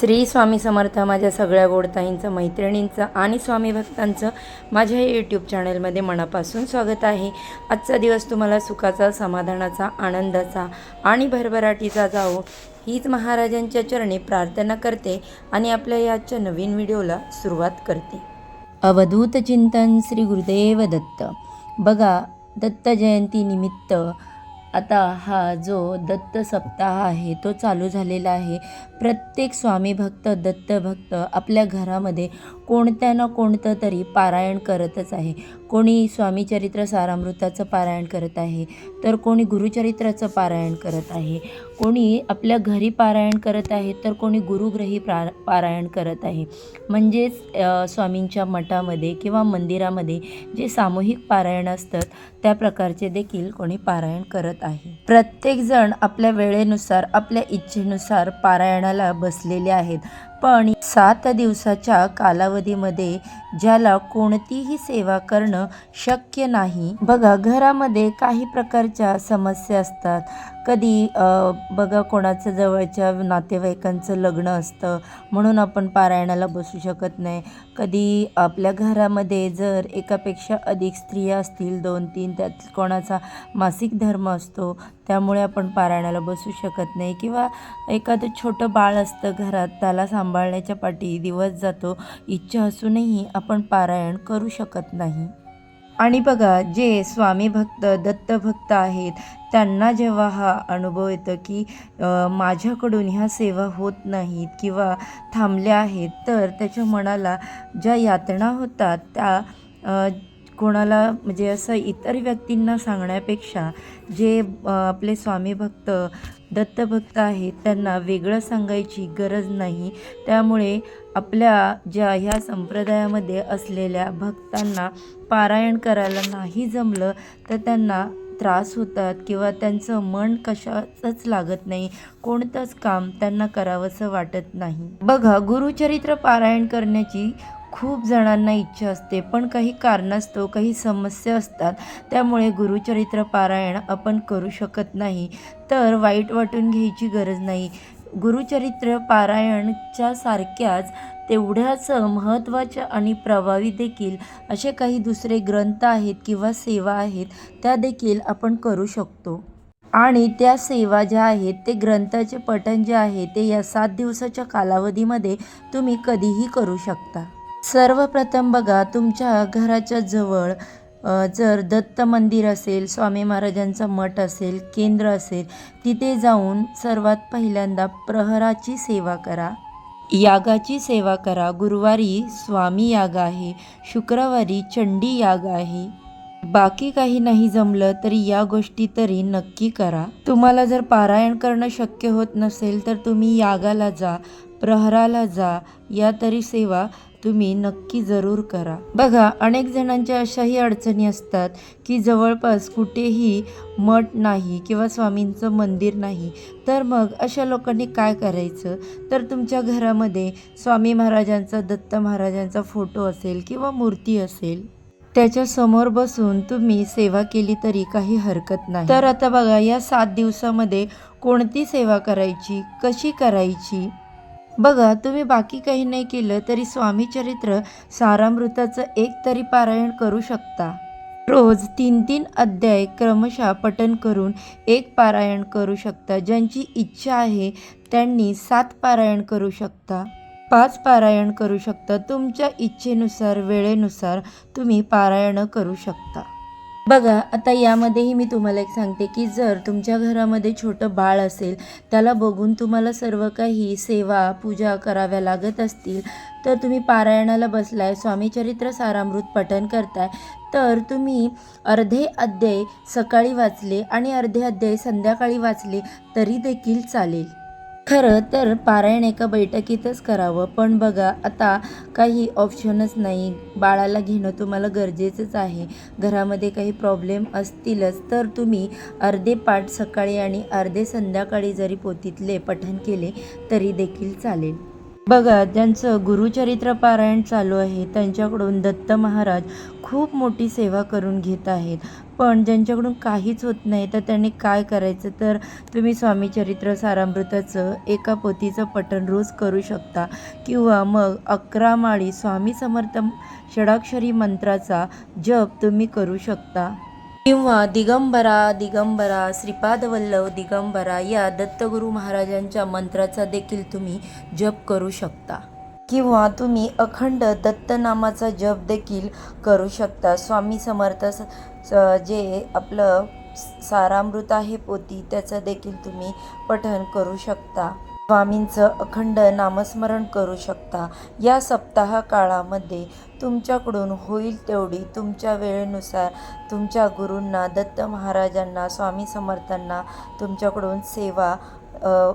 श्री स्वामी समर्थ माझ्या सगळ्या गोडताईंचं मैत्रिणींचं आणि स्वामी भक्तांचं माझ्या या यूट्यूब चॅनलमध्ये मनापासून स्वागत आहे. आजचा दिवस तुम्हाला सुखाचा समाधानाचा आनंदाचा आणि भरभराटीचा जावो हीच महाराजांच्या चरणी प्रार्थना करते आणि आपल्या या आजच्या नवीन व्हिडिओला सुरुवात करते. अवधूत चिंतन श्री गुरुदेव दत्त. बघा दत्त जयंती निमित्त आता हा जो दत्त सप्ताह आहे तो चालू झालेला आहे. प्रत्येक स्वामी भक्त दत्त भक्त आपल्या घरामध्ये कोणत्या ना कोणतं तरी पारायण करतच आहे. कोणी स्वामीचरित्र सारामृताचं पारायण करत आहे तर कोणी गुरुचरित्राचं पारायण करत आहे. कोणी आपल्या घरी पारायण करत आहे तर कोणी गुरुग्रही प्रा पारायण करत आहे. म्हणजेच स्वामींच्या मठामध्ये किंवा मंदिरामध्ये जे सामूहिक पारायण असतात त्या प्रकारचे देखील कोणी पारायण करत आहे. प्रत्येकजण आपल्या वेळेनुसार आपल्या इच्छेनुसार पारायणाला बसलेले आहेत. पण सात दिवसाच्या कालावधीमध्ये ज्याला कोणतीही सेवा करणं शक्य नाही. बघा घरामध्ये काही प्रकारच्या समस्या असतात. कधी बघा कोणाचं जवळच्या नातेवाईकांचं लग्न असतं म्हणून आपण पारायणाला बसू शकत नाही. कधी आपल्या घरामध्ये जर एकापेक्षा अधिक स्त्रिया असतील दोन तीन त्यात कोणाचा मासिक धर्म असतो त्यामुळे आपण पारायणाला बसू शकत नाही. किंवा एखादं छोटं बाळ असतं घरात त्याला सांभाळण्याच्या पाठी दिवस जातो इच्छा असूनही आपण पारायण करू शकत नाही. आणि बघा जे स्वामी भक्त दत्तभक्त आहेत त्यांना जेव्हा हा अनुभव येतो की माझ्याकडून ह्या सेवा होत नाहीत किंवा थांबल्या आहेत तर त्याच्या मनाला ज्या यातना होतात त्या कोणाला म्हणजे असं इतर व्यक्तींना सांगण्यापेक्षा जे आपले स्वामी भक्त दत्तभक्त आहेत त्यांना वेगळं सांगायची गरज नाही. त्यामुळे आपल्या ज्या ह्या संप्रदायामध्ये असलेल्या भक्तांना पारायण करायला नाही जमलं तर त्यांना त्रास होतात किंवा त्यांचं मन कशाचंच लागत नाही कोणतंच काम त्यांना करावंसं वाटत नाही. बघा गुरुचरित्र पारायण करण्याची खूप जणांना इच्छा असते पण काही कारणास्तव काही समस्या असतात त्यामुळे गुरुचरित्र पारायण आपण करू शकत नाही. तर वाईट वाटून घ्यायची गरज नाही. गुरुचरित्र पारायणच्या सारख्याच तेवढ्याच महत्त्वाच्या आणि प्रभावी देखील असे काही दुसरे ग्रंथ आहेत किंवा सेवा आहेत त्या देखील आपण करू शकतो. आणि त्या सेवा ज्या आहेत ते ग्रंथाचे पठण जे आहे ते या सात दिवसाच्या कालावधीमध्ये तुम्ही कधीही करू शकता. सर्वप्रथम बघा तुमच्या घराच्या जवळ जर दत्त मंदिर असेल स्वामी महाराजांचं मठ असेल केंद्र असेल तिथे जाऊन सर्वात पहिल्यांदा प्रहराची सेवा करा. यागाची सेवा करा. गुरुवारी स्वामी याग आहे शुक्रवारी चंडी याग आहे. बाकी काही नाही जमलं तरी या गोष्टी तरी नक्की करा. तुम्हाला जर पारायण करणं शक्य होत नसेल तर तुम्ही यागाला जा प्रहराला जा. या तरी सेवा तुम्ही नक्की जरूर करा. बघा अनेक जणांच्या अशाही अडचणी असतात की जवळपास कुठेही मठ नाही किंवा स्वामींचं मंदिर नाही. तर मग अशा लोकांनी काय करायचं? तर तुमच्या घरामध्ये स्वामी महाराजांचा दत्त महाराजांचा फोटो असेल किंवा मूर्ती असेल त्याच्यासमोर बसून तुम्ही सेवा केली तरी काही हरकत नाही. तर आता बघा या सात दिवसामध्ये कोणती सेवा करायची? कशी करायची? बघा तुम्ही बाकी काही नाही केलं तरी स्वामी चरित्र सारामृताचं एक तरी पारायण करू शकता. रोज तीन तीन अध्याय क्रमशः पठन करून एक पारायण करू शकता. ज्यांची इच्छा आहे त्यांनी सात पारायण करू शकता. पाच पारायण करू शकता. तुमच्या इच्छेनुसार वेळेनुसार तुम्ही पारायणं करू शकता. बघा आता यामध्येही मी तुम्हाला एक सांगते की जर तुमच्या घरामध्ये छोटं बाळ असेल त्याला बघून तुम्हाला सर्व काही सेवा पूजा कराव्या लागत असतील तर तुम्ही पारायणाला बसलाय स्वामीचरित्र सारामृत पठन करताय तर तुम्ही अर्धे अध्याय सकाळी वाचले आणि अर्धे अध्याय संध्याकाळी वाचले तरी देखील चालेल. खरं तर पारायण एका बैठकीतच करावं. पण बघा आता काही ऑप्शनच नाही. बाळाला घेणं तुम्हाला गरजेचंच आहे. घरामध्ये काही प्रॉब्लेम असतीलच तर तुम्ही अर्धे पाठ सकाळी आणि अर्धे संध्याकाळी जरी पोतीतले पठण केले तरी देखील चालेल. बघा ज्यांचं गुरुचरित्र पारायण चालू आहे त्यांच्याकडून दत्त महाराज खूप मोठी सेवा करून घेत आहेत. पण ज्यांच्याकडून काहीच होत नाही तर त्यांनी काय करायचं? तर तुम्ही स्वामी चरित्र सारामृताचं एका पोथीचं पठण रोज करू शकता. किंवा मग अकरा माळी स्वामी समर्थ षडाक्षरी मंत्राचा जप तुम्ही करू शकता. किंवा दिगंबरा दिगंबरा श्रीपादवल्लभ दिगंबरा या दत्तगुरू महाराजांच्या मंत्राचा देखील तुम्ही जप करू शकता. किंवा तुम्ही अखंड दत्तनामाचा जप देखील करू शकता. स्वामी समर्थ जे आपलं सारामृत आहे पोती त्याचं देखील तुम्ही पठण करू शकता. स्वामींचं अखंड नामस्मरण करू शकता. या सप्ताह काळामध्ये तुमच्याकडून होईल तेवढी तुमच्या वेळेनुसार तुमच्या गुरूंना दत्त महाराजांना स्वामी समर्थांना तुमच्याकडून सेवा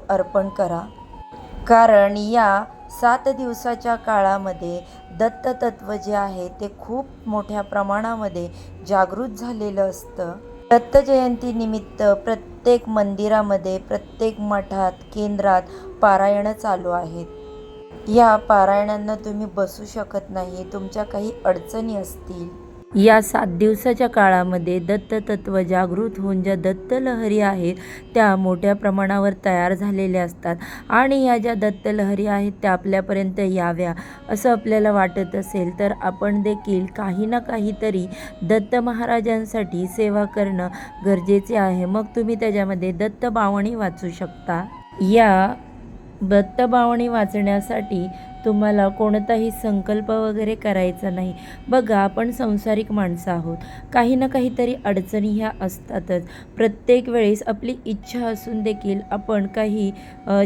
अर्पण करा. कारण या सात दिवसाच्या काळामध्ये दत्ततत्व जे आहे ते खूप मोठ्या प्रमाणामध्ये जागृत झालेलं असतं. दत्त जयंतीनिमित्त प्रत्येक मंदिरामध्ये प्रत्येक मठात केंद्रात पारायणं चालू आहेत. या पारायणांना तुम्ही बसू शकत नाही. तुमच्या काही अडचणी असतील या सात दिवसाच्या काळामध्ये दत्त तत्त्व जागृत होऊन ज्या दत्तलहरी आहेत त्या मोठ्या प्रमाणावर तयार झालेल्या असतात. आणि या ज्या दत्तलहरी आहेत त्या आपल्यापर्यंत याव्या असं आपल्याला वाटत असेल तर आपण देखील काही ना काहीतरी दत्त महाराजांसाठी सेवा करणं गरजेचे आहे. मग तुम्ही त्याच्यामध्ये दत्त बावणी वाचू शकता. या दत्तबावणी वाचण्यासाठी तुम्हाला कोणताही संकल्प वगैरे करायचा नाही. बघा आपण संसारिक माणसं आहोत. काही ना काहीतरी अडचणी ह्या असतातच. प्रत्येक वेळेस आपली इच्छा असून देखील आपण काही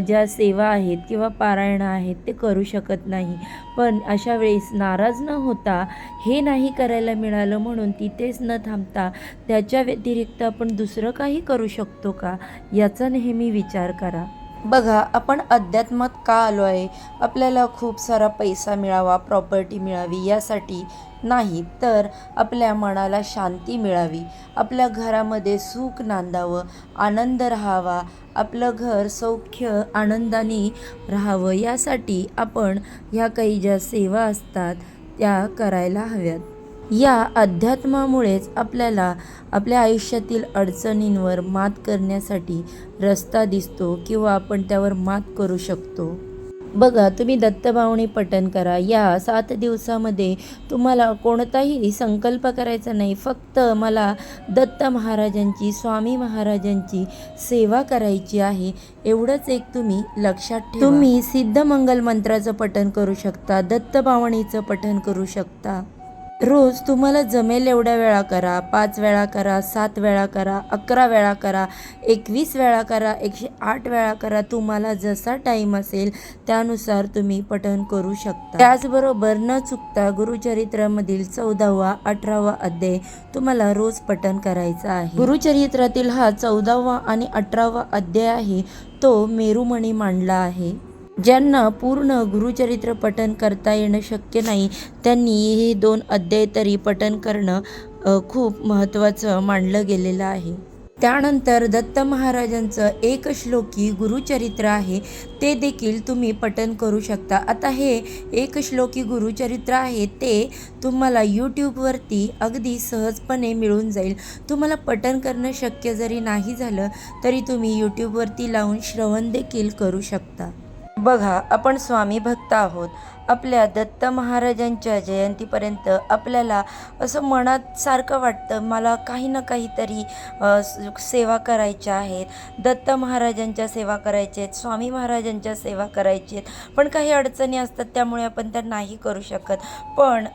ज्या सेवा आहेत किंवा पारायणं आहेत ते करू शकत नाही. पण अशा वेळेस नाराज न होता हे नाही करायला मिळालं म्हणून तिथेच न थांबता त्याच्या व्यतिरिक्त आपण दुसरं काही करू शकतो का? याचा नेहमी विचार करा. बघा आपण अध्यात्मात का आलो आहे? आपल्याला खूप सारा पैसा मिळावा प्रॉपर्टी मिळावी यासाठी नाही तर आपल्या मनाला शांती मिळावी. आपल्या घरामध्ये सुख नांदावं आनंद राहावा आपलं घर सौख्य आनंदाने राहावं यासाठी आपण ह्या काही ज्या सेवा असतात त्या करायला हव्यात. या अध्यात्मामुळेच आपल्याला आपल्या आयुष्यातील अडचणींवर मात करण्यासाठी रस्ता दिसतो किंवा आपण त्यावर मात करू शकतो. बघा तुम्ही दत्तभावनी पठण करा. या सात दिवसामध्ये तुम्हाला कोणताही संकल्प करायचा नाही. फक्त मला दत्त महाराजांची स्वामी महाराजांची सेवा करायची आहे. एवढंच एक तुम्ही लक्षात ठेवा. तुम्ही सिद्धमंगल मंत्राचं पठण करू शकता दत्तभावणीचं पठण करू शकता. रोज तुम्हाला जमेल एवढ्या वेळा करा पाच वेळा करा सात वेळा करा अकरा वेळा करा एकवीस वेळा करा एकशे आठ वेळा करा तुम्हाला जसा टाईम असेल त्यानुसार तुम्ही पठण करू शकता. त्याचबरोबर न चुकता गुरुचरित्रामधील चौदावा अठरावा अध्याय तुम्हाला रोज पठण करायचा आहे. गुरुचरित्रातील हा चौदावा आणि अठरावा अध्याय आहे तो मेरुमणी मांडला आहे. ज्यांना पूर्ण गुरुचरित्र पठन करता येणं शक्य नाही त्यांनी हे दोन अध्याय तरी पठन करणं खूप महत्त्वाचं मानलं गेलेलं आहे. त्यानंतर दत्त महाराजांचं एक श्लोकी गुरुचरित्र आहे ते देखील तुम्ही पठन करू शकता. आता हे एक श्लोकी गुरुचरित्र आहे ते तुम्हाला यूट्यूबवरती अगदी सहजपणे मिळून जाईल. तुम्हाला पठन करणं शक्य जरी नाही झालं तरी तुम्ही यूट्यूबवरती लावून श्रवण देखील करू शकता. बघा आपण स्वामी भक्त आहोत. आपल्या दत्त महाराजांच्या जयंतीपर्यंत आपल्याला असं मनात सारखं वाटतं मला काही ना काहीतरी सेवा करायच्या आहेत. दत्त महाराजांच्या सेवा करायच्या आहेत स्वामी महाराजांच्या सेवा करायची आहेत. पण काही अडचणी असतात त्यामुळे आपण त्या नाही करू शकत. पण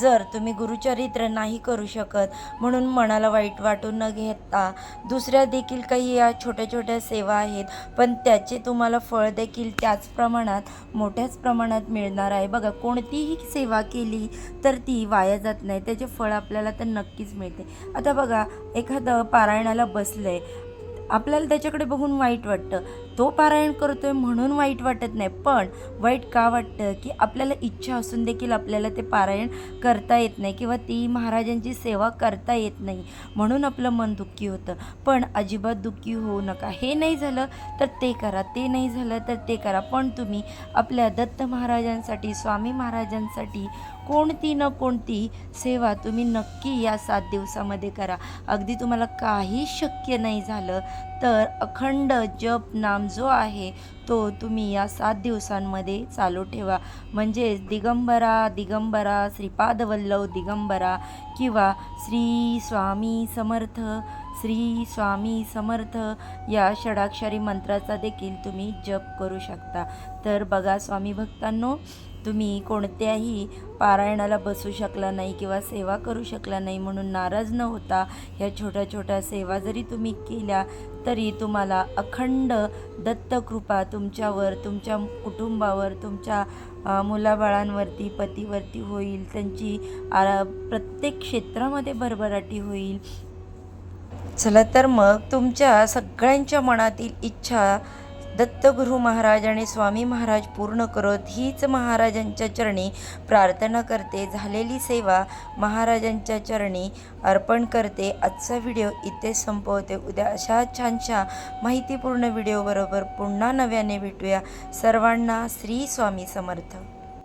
जर तुम्ही गुरुचरित्र नाही करू शकत म्हणून मनाला वाईट वाटून न घेता दुसऱ्या देखील काही या छोट्या छोट्या सेवा आहेत पण त्याचे तुम्हाला फळ देखील त्याच प्रमाणात मोठ्याच प्रमाणात मिळणार आहे. बघा कोणतीही सेवा केली तर ती वाया जात नाही. त्याचे फळ आपल्याला तर नक्कीच मिळते. आता बघा एखादं पारायणाला बसलं आहे आपल्याला त्याच्याकडे बघून वाईट वाटतं. तो पारायण करतो आहे म्हणून वाईट वाटत नाही. पण वाईट का वाटतं? की आपल्याला इच्छा असून देखील आपल्याला ते पारायण करता येत नाही किंवा ती महाराजांची सेवा करता येत नाही. म्हणून आपलं मन दुःखी होतं. पण अजिबात दुःखी होऊ नका. हे नाही झालं तर ते करा. ते नाही झालं तर ते करा. पण तुम्ही आपल्या दत्त महाराजांसाठी स्वामी महाराजांसाठी कोणती न कोणती सेवा तुम्ही नक्की या सात दिवसामध्ये करा. अगदी तुम्हाला काही शक्य नाही झालं तर अखंड जप नाम जो आहे तो तुम्ही या सात दिवसांमध्ये चालू ठेवा. म्हणजेच दिगंबरा दिगंबरा श्रीपादवल्लव दिगंबरा किंवा श्री स्वामी समर्थ श्री स्वामी समर्थ या षडाक्षरी मंत्राचा देखील तुम्ही जप करू शकता. तर बघा स्वामी भक्तांनो तुम्ही कोणत्याही पारायणाला बसू शकला नाही किंवा सेवा करू शकला नाही म्हणून नाराज न होता ह्या छोट्या छोट्या सेवा जरी तुम्ही केल्या तरी तुम्हाला अखंड दत्तकृपा तुमच्यावर तुमच्या कुटुंबावर तुमच्या मुलाबाळांवरती पतीवरती होईल. त्यांची आ, प्रत्येक क्षेत्रामध्ये भरभराटी होईल. चला तर मग तुमच्या सगळ्यांच्या मनातील इच्छा दत्तगुरु महाराज आणि स्वामी महाराज पूर्ण करत हीच महाराजांच्या चरणी प्रार्थना करते. झालेली सेवा महाराजांच्या चरणी अर्पण करते. आजचा व्हिडिओ इथे संपवते. उद्या अशा छानशा माहितीपूर्ण व्हिडिओबरोबर पुन्हा नव्याने भेटूया. सर्वांना श्री स्वामी समर्थ.